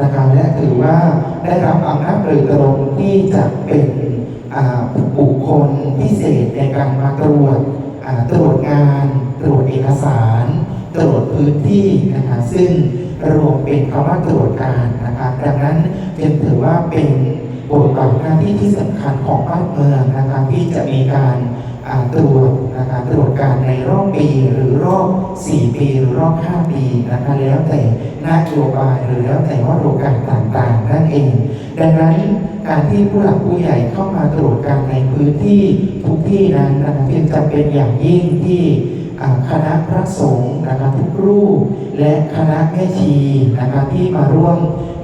นะครับและถือว่าได้รับอำนาจโดยตรงที่จะเป็นบุคคลพิเศษในการมาตรวจตรวจงานตรวจเอกสาร ตรวจพื้นที่นะคะซึ่งรวมเป็นคำว่าตรวจการนะคะดังนั้นจึงถือว่าเป็น บทบาทหน้าที่ที่สำคัญของบ้านเมืองนะคะที่จะมีการตรวจนะคะตรวจการในรอบปีหรือรอบ 4 ปีหรือรอบ 5 ปีนะคะแล้วแต่หน้าโยบายหรือแล้วแต่ว่าโอกาสต่างๆนั่นเอง ดังนั้นการที่ผู้หลักผู้ใหญ่เข้ามาตรวจการในพื้นที่ทุกที่นั้นนะคะจึงจะเป็นอย่างยิ่งที่คณะพระสงฆ์นะคะทุกรูป และคณะแม่ชีนะคะที่มาร่วม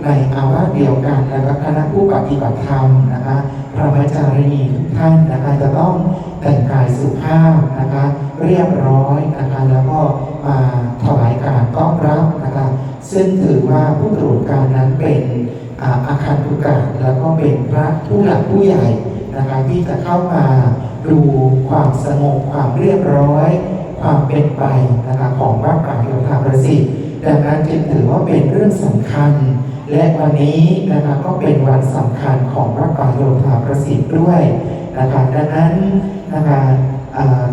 ในอาวาสเดียวกันแล้วก็คณะผู้ปฏิบัติธรรมนะคะพระมจารีนีทุกท่านนะคะจะต้องแต่งกายสุภาพนะคะเรียบร้อยนะคะแล้วก็มาถวายการต้อนรับนะคะซึ่งถือว่าผู้ตรวจการนั้นเป็นอาคารทุกการแล้วก็เป็นพระผู้หลักผู้ใหญ่นะคะที่จะเข้ามาดูความสงบความเรียบร้อย ความเป็นไปนะคะของวัดป่าโยธาประสิทธิ์ ดังนั้นจึงถือว่าเป็นเรื่องสำคัญ และวันนี้นะคะก็เป็นวันสำคัญของวัดป่าโยธาประสิทธิ์ด้วยนะคะดังนั้นนะคะ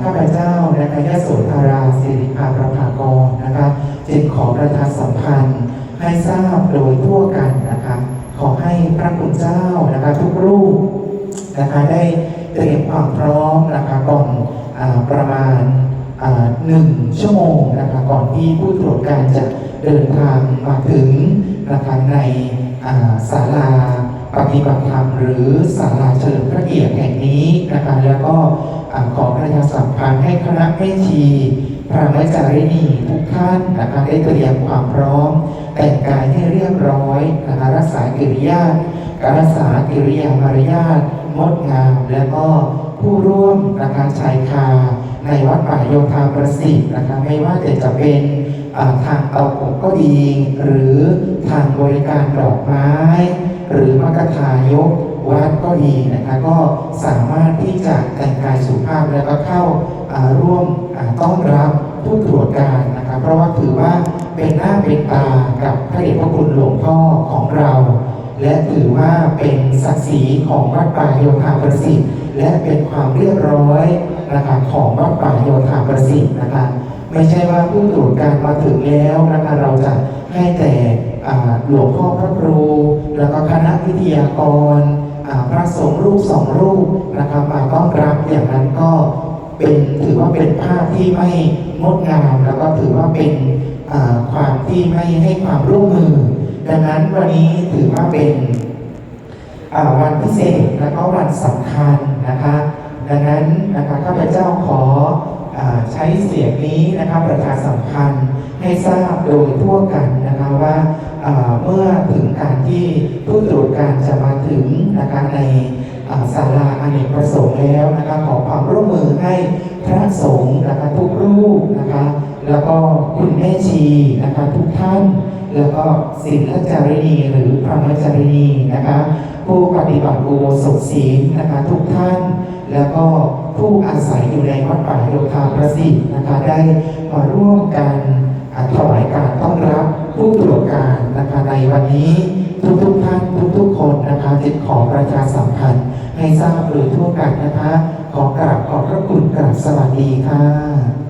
ข้าพเจ้านะคะยโสธาราสิริภาประภากรนะคะจึงขอประชาสัมพันธ์ให้ทราบโดยทั่วกันนะคะขอให้พระคุณเจ้านะคะทุกรูปนะคะได้เตรียมความพร้อมนะคะก่อนอประมาณหนึ่งชั่วโมงนะคะก่อนที่ผู้ตรวจการจะ เดินทางมาถึงนะคะในศาลาปฏิบัติธรรมหรือศาลาเฉลิมพระเกียรติแห่งนี้นะคะแล้วก็ขอประชาสัมพันธ์ให้คณะแม่ชีพระมจารินีทุกท่านนะคะได้เตรียมความพร้อม แต่งกายให้เรียบร้อยนะคะรักษากิริยาการรักษากิริยามารยาทงดงาม และก็ผู้ร่วมนะคะชายคาในวัดป่าโยธาประสิทธิ์นะคะไม่ว่าแต่จะเป็น ทางเอาผมก็ดี หรือทางบริการดอกไม้ หรือมกทายกวัดก็ดีนะคะก็สามารถที่จะแต่งกายสุภาพแล้วก็เข้าร่วมต้อนรับผู้ตรวจการนะคะเพราะว่าถือว่าเป็นหน้าเป็นตากับพระเดชพระคุณหลวงพ่อของเรา และถือว่าเป็นศักดิ์ศรีของวัดป่าโยธาประสิทธิ์ และเป็นความเรียบร้อยนะคะของวัดป่าโยธาประสิทธิ์นะคะ ไม่ใช่ว่าผู้ตรวจการมาถึงแล้วนะคะเราจะให้แต่หลวงพ่อพระครู แล้วก็คณะวิทยากรพระสงฆ์รูปสองรูปนะคะมาต้อนรับอย่างนั้นก็เป็นถือว่าเป็นภาพที่ไม่งดงาม แล้วก็ถือว่าเป็นความที่ไม่ให้ความร่วมมือ ดังนั้นวันนี้ถือว่าเป็นวันพิเศษและก็วันสำคัญนะคะดังนั้นนะคะข้าพเจ้าขอ ใช้เสียงนี้นะคะประชาสัมพันธ์ให้ทราบโดยทั่วกันนะคะว่าอ่าเมื่อถึงการที่ผู้ตรวจการจะมาถึงนะคะในศาลาอเนกประสงค์แล้วนะคะขอความร่วมมือให้พระสงฆ์นะคะทุกรูปนะคะแล้วก็คุณแม่ชีนะคะทุกท่าน แล้วก็ศิลจารินีหรือพระมจารินีนะคะผู้ปฏิบัติอุโบสถศีลนะคะทุกท่าน แล้วก็ ผู้อาศัยอยู่ในวัดป่าโยธาประสิทธิ์นะคะได้มาร่วมกันถวายการต้อนรับผู้ตรวจการนะคะในวันนี้ทุกๆท่านทุกๆคนนะคะจิตขอประชาสัมพันธ์ให้ทราบโดยทั่วกันนะคะ ขอกราบขอบพระคุณกราบสวัสดีค่ะ